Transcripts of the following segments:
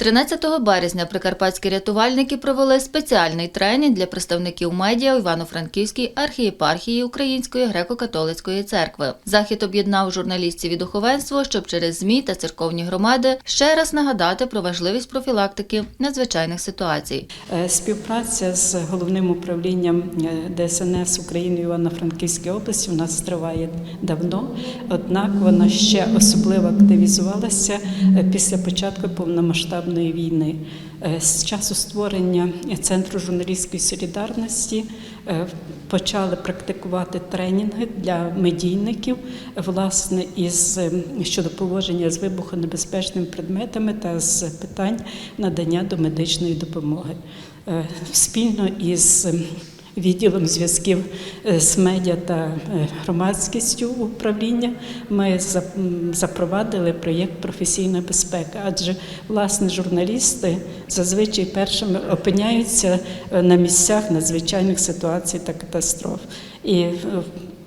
13 березня прикарпатські рятувальники провели спеціальний тренінг для представників медіа у Івано-Франківській архієпархії Української греко-католицької церкви. Захід об'єднав журналістів і духовенство, щоб через ЗМІ та церковні громади ще раз нагадати про важливість профілактики надзвичайних ситуацій. Е, Співпраця з головним управлінням е, ДСНС України Івано-Франківській області у нас триває давно, однак вона ще особливо активізувалася е, після початку повномасштабної війни. Е, З часу створення Центру журналістської солідарності е, почали практикувати тренінги для медійників, власне, із е, щодо поводження з вибухонебезпечними предметами та з питань надання домедичної допомоги. Е, Спільно із відділом зв'язків е, з медіа та е, громадськістю управління ми запровадили проєкт Професійна безпека, адже власне журналісти зазвичай першими опиняються е, на місцях надзвичайних ситуацій та катастроф. І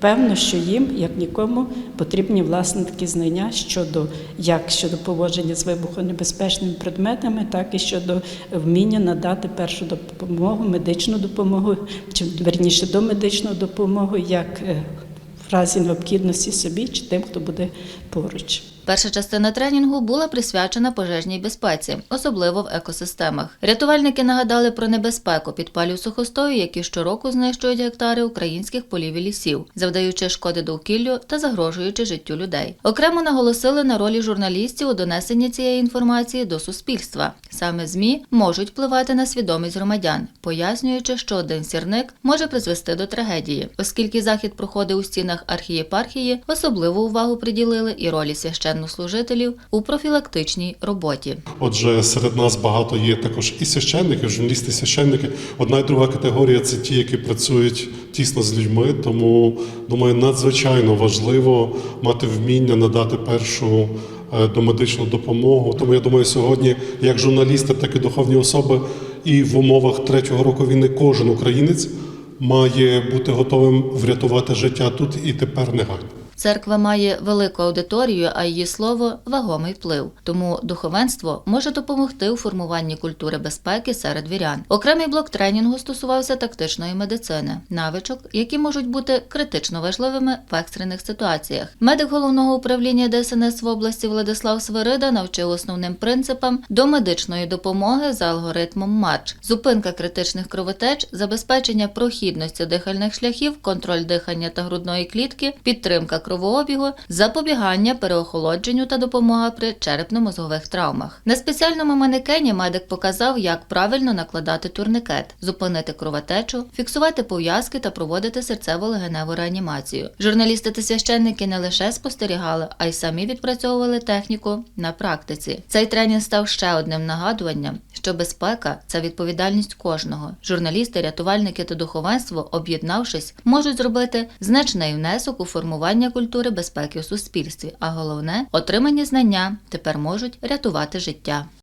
Певно, що їм, як нікому, потрібні власне такі знання щодо як щодо поводження з вибухонебезпечними предметами, так і щодо вміння надати першу допомогу, медичну допомогу, чи верніше до медичної допомоги, як е, в разі необхідності собі чи тим, хто буде поруч. Перша частина тренінгу була присвячена пожежній безпеці, особливо в екосистемах. Рятувальники нагадали про небезпеку підпалів сухостою, які щороку знищують гектари українських полів і лісів, завдаючи шкоди довкіллю та загрожуючи життю людей. Окремо наголосили на ролі журналістів у донесенні цієї інформації до суспільства. Саме змі можуть впливати на свідомість громадян, пояснюючи, що один сірник може призвести до трагедії, оскільки захід проходив у стінах архієпархії, особливу увагу приділили і ролі священнослужителів у профілактичній роботі. Отже, серед нас багато є також і священники, журналісти, священники. Одна і друга категорія це ті, які працюють тісно з людьми. Тому думаю, надзвичайно важливо мати вміння надати першу е, домедичну допомогу. Тому я думаю, сьогодні, як журналісти, так і духовні особи, і в умовах третього року війни кожен українець має бути готовим врятувати життя тут і тепер негайно. Церква має велику аудиторію, а її слово вагомий вплив. Тому духовенство може допомогти у формуванні культури безпеки серед вірян. Окремий блок тренінгу стосувався тактичної медицини, навичок, які можуть бути критично важливими в екстрених ситуаціях. Медик головного управління ДСНС в області Владислав Свирида навчив основним принципам до медичної допомоги за алгоритмом МАРЧ, зупинка критичних кровотеч, забезпечення прохідності дихальних шляхів, контроль дихання та грудної клітки, підтримка кровообігу, запобігання переохолодженню та допомога при черепно-мозгових травмах. На спеціальному манекені медик показав, як правильно накладати турникет, зупинити кровотечу, фіксувати пов'язки та проводити серцево-легеневу реанімацію. Журналісти та священники не лише спостерігали, а й самі відпрацьовували техніку на практиці. Цей тренінг став ще одним нагадуванням, що безпека це відповідальність кожного. Журналісти, рятувальники та духовенство, об'єднавшись, можуть зробити значний внесок у формування культури безпеки у суспільстві. А головне, отримані знання тепер можуть рятувати життя.